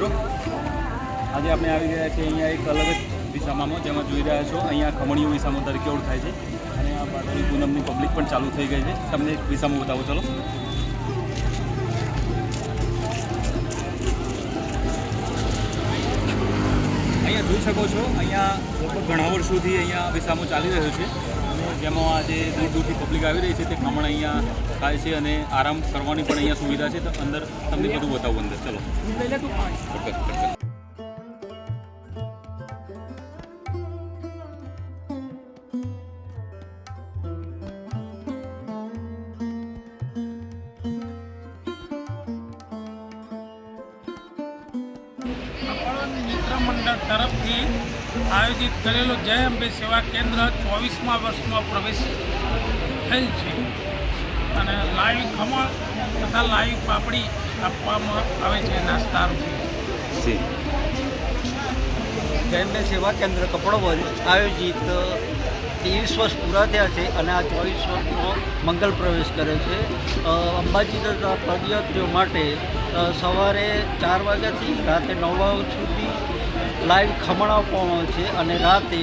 મિત્રો, આજે આપણે આવી ગયા છીએ અહીંયા એક અલગ જ દિશામાં, જેમાં જોઈ રહ્યા છો, અહીંયા ખમણીઓ વિસામો તરીકે ઓળખાય છે. અને આ બારડોલી પૂનમની પબ્લિક પણ ચાલુ થઈ ગઈ છે. તમને એક વિસામો બતાવો, ચલો. અહીંયા જોઈ શકો છો, અહીંયા લગભગ ઘણા વર્ષોથી અહીંયા વિસામો ચાલી રહ્યો છે. જેમાં આજે દૂર દૂરથી પબ્લિક આવી રહી છે તે ખમણ અહીંયા થાય છે અને આરામ કરવાની પણ અહીંયા સુવિધા છે. તો અંદર તમને બધું બતાવું અંદર. ચલો. મિત્ર મંડળ તરફથી આયોજિત કરેલો જય અંબે સેવા કેન્દ્ર ચોવીસમા વર્ષમાં પ્રવેશ થયેલ છે. અને લાઈવ ખમણ તથા લાઈવ પાપડી આપવામાં આવે છે નાસ્તા રૂપે જય અંબે સેવા કેન્દ્ર કપડવંજ આયોજિત ત્રેવીસ વર્ષ પૂરા થયા છે અને આ ચોવીસ વર્ષનો મંગલ પ્રવેશ કરે છે. અંબાજી પદયાત્રીઓ માટે સવારે ચાર વાગ્યાથી રાતે નવ વાગ્યા સુધી લાઈવ ખમણ આપવામાં આવે છે અને રાતે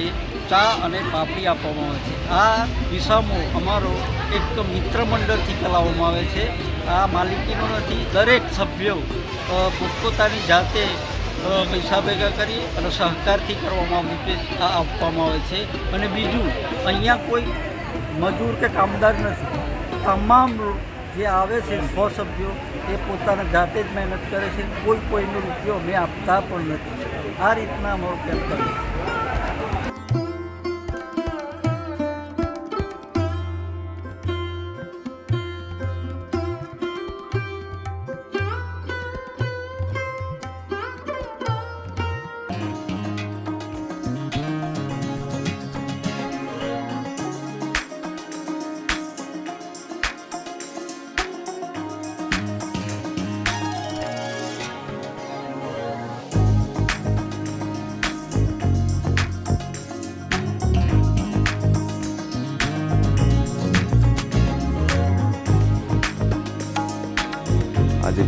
ચા અને પાપડી આપવામાં આવે છે. આ વિસામો અમારો એક મિત્ર મંડળથી ચલાવવામાં આવે છે. આ માલિકીનો નથી, દરેક સભ્યો પોતપોતાની જાતે પૈસા ભેગા કરી અને સહકારથી કરવામાં આપવામાં આવે છે. અને બીજું, અહીંયા કોઈ મજૂર કે કામદાર નથી. તમામ જે આવે છે સો સભ્યો એ પોતાના જાતે જ મહેનત કરે છે. કોઈ કોઈનો રૂપિયો મેં આપતા પણ નથી. આ રીતના અમારો કેમ્પ કરે છે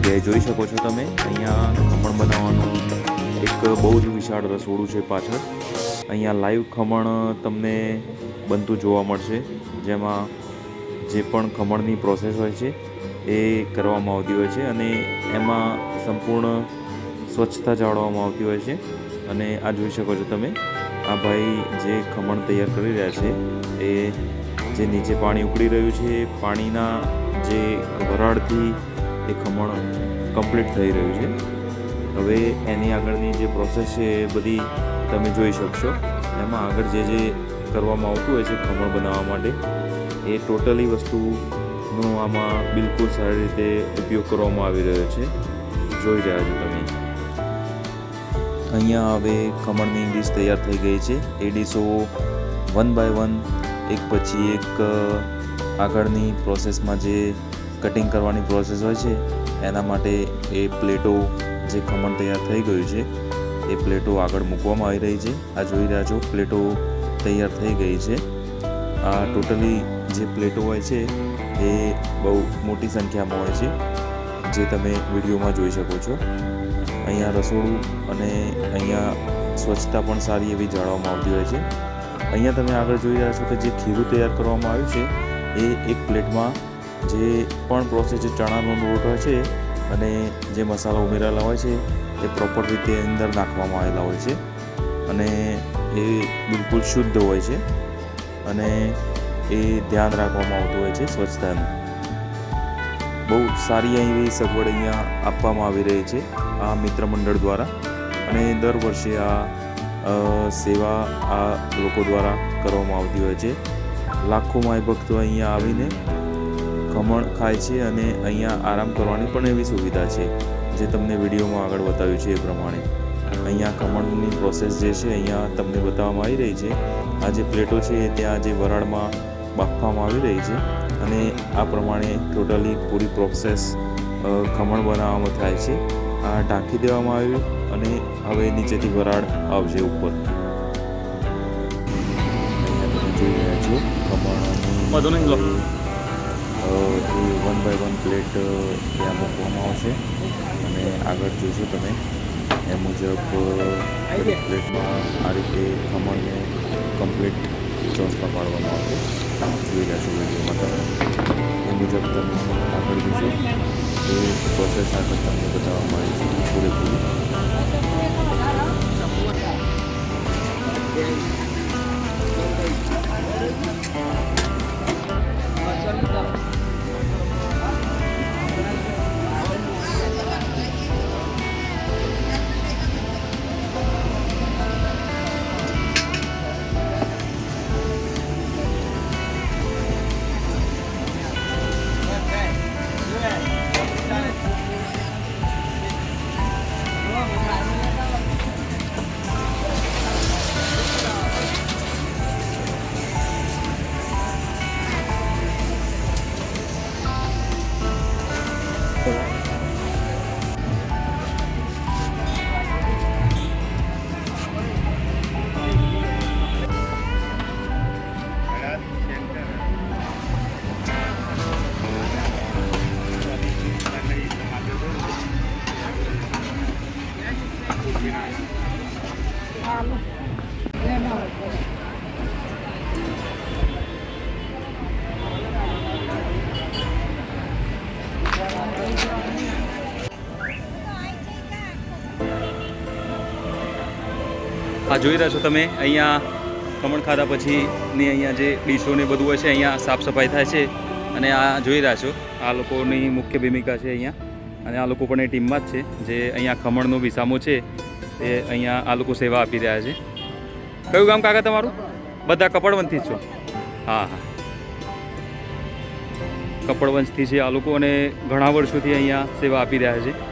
જગ્યાએ જોઈ શકો છો તમે. અહીંયા ખમણ બનાવવાનું એક બહુ જ વિશાળ રસોડું છે પાછળ. અહીંયા લાઈવ ખમણ તમને બનતું જોવા મળશે. જેમાં જે પણ ખમણની પ્રોસેસ હોય છે, એ કરવામાં આવતી હોય છે અને એમાં સંપૂર્ણ સ્વચ્છતા જાળવવામાં આવતી હોય છે. અને આ જોઈ શકો છો તમે, આ ભાઈ જે ખમણ તૈયાર કરી રહ્યા છે, એ જે નીચે પાણી ઉકળી રહ્યું છે, પાણીના જે વરાળથી એ ખમણ કમ્પ્લીટ થઈ રહ્યું છે. હવે એની આગળની જે પ્રોસેસ છે એ બધી તમે જોઈ શકશો. એમાં આગળ જે જે કરવામાં આવતું હોય છે ખમણ બનાવવા માટે, એ ટોટલી વસ્તુનો આમાં બિલકુલ સારી રીતે ઉપયોગ કરવામાં આવી રહ્યો છે. જોઈ રહ્યા છો તમે. અહીંયા હવે ખમણની ડીશ તૈયાર થઈ ગઈ છે. એ ડીશો વન બાય વન એક પછી એક આગળની પ્રોસેસમાં જે કટિંગ કરવાની પ્રોસેસ હોય છે. એના માટે એ પ્લેટો જે ખમણ તૈયાર થઈ ગયું છે, એ પ્લેટો આગળ મૂકવામાં આવી રહી છે. આ જોઈ રહ્યા છો, પ્લેટો તૈયાર થઈ ગઈ છે. આ ટોટલી જે પ્લેટો હોય છે, એ બહુ મોટી સંખ્યામાં હોય છે, જે તમે વિડીયોમાં જોઈ શકો છો. અહીંયા રસોડું અને અહીંયા સ્વચ્છતા પણ સારી એવી જાળવવામાં આવતી હોય છે. અહીંયા તમે આગળ જોઈ રહ્યા છો કે જે ખીરું તૈયાર કરવામાં આવ્યું છે, એ એક પ્લેટમાં જે પણ પ્રોસેસ ચણાનો લોટ હોય છે અને જે મસાલા ઉમેરાયેલા હોય છે, એ પ્રોપર રીતે અંદર નાખવામાં આવેલા હોય છે અને એ બિલકુલ શુદ્ધ હોય છે અને એ ધ્યાન રાખવામાં આવતું હોય છે સ્વચ્છતાનું. બહુ સારી એવી સગવડ અહીંયા આપવામાં આવી રહી છે આ મિત્ર મંડળ દ્વારા અને દર વર્ષે આ સેવા આ લોકો દ્વારા કરવામાં આવતી હોય છે. લાખો માય ભક્તો અહીંયા આવીને ખમણ ખાય છે અને અહીંયા આરામ કરવાની પણ એવી સુવિધા છે જે તમને વિડીયોમાં આગળ બતાવ્યું છે એ પ્રમાણે. અહીંયા ખમણની પ્રોસેસ જે છે અહીંયા તમને બતાવવામાં આવી રહી છે. આ જે પ્લેટો છે એ ત્યાં જે વરાળમાં બાફવામાં આવી રહી છે અને આ પ્રમાણે ટોટલી પૂરી પ્રોસેસ ખમણ બનાવવામાં થાય છે. આ ઢાંકી દેવામાં આવ્યું અને હવે નીચેથી વરાળ આવશે ઉપર. જોઈ રહ્યા છો ખમણની બાય વન પ્લેટ ત્યાં મૂકવામાં આવશે. અને આગળ જોશો તમે. એ મુજબ દરેક પ્લેટમાં આ રીતે ખમણને કમ્પ્લીટ ચોસમાં પાડવામાં આવશે. જોઈ રહ્યા છો વિડીયોમાં તમે. એ મુજબ તમે આગળ જોશો. એ પ્રોસેસ આગળ તમને બતાવવામાં આવી છે પૂરેપૂરી. જોઈ રહ્યા છો તમે. અહીંયા ખમણ ખાધા પછીની અહીંયા જે ડીશો ને બધું હોય છે, અહીંયા સાફ સફાઈ થાય છે અને આ જોઈ રહ્યા છો. આ લોકોની મુખ્ય ભૂમિકા છે અહીંયા. અને આ લોકો પણ એ ટીમમાં જ છે. જે અહીંયા ખમણનો વિસામો છે, એ અહીંયા આ લોકો સેવા આપી રહ્યા છે. કયું ગામ કાકા તમારું? બધા કપડવંશથી જ છો. હા હા. કપડવંશથી છે આ લોકો અને ઘણા વર્ષોથી અહીંયા સેવા આપી રહ્યા છે.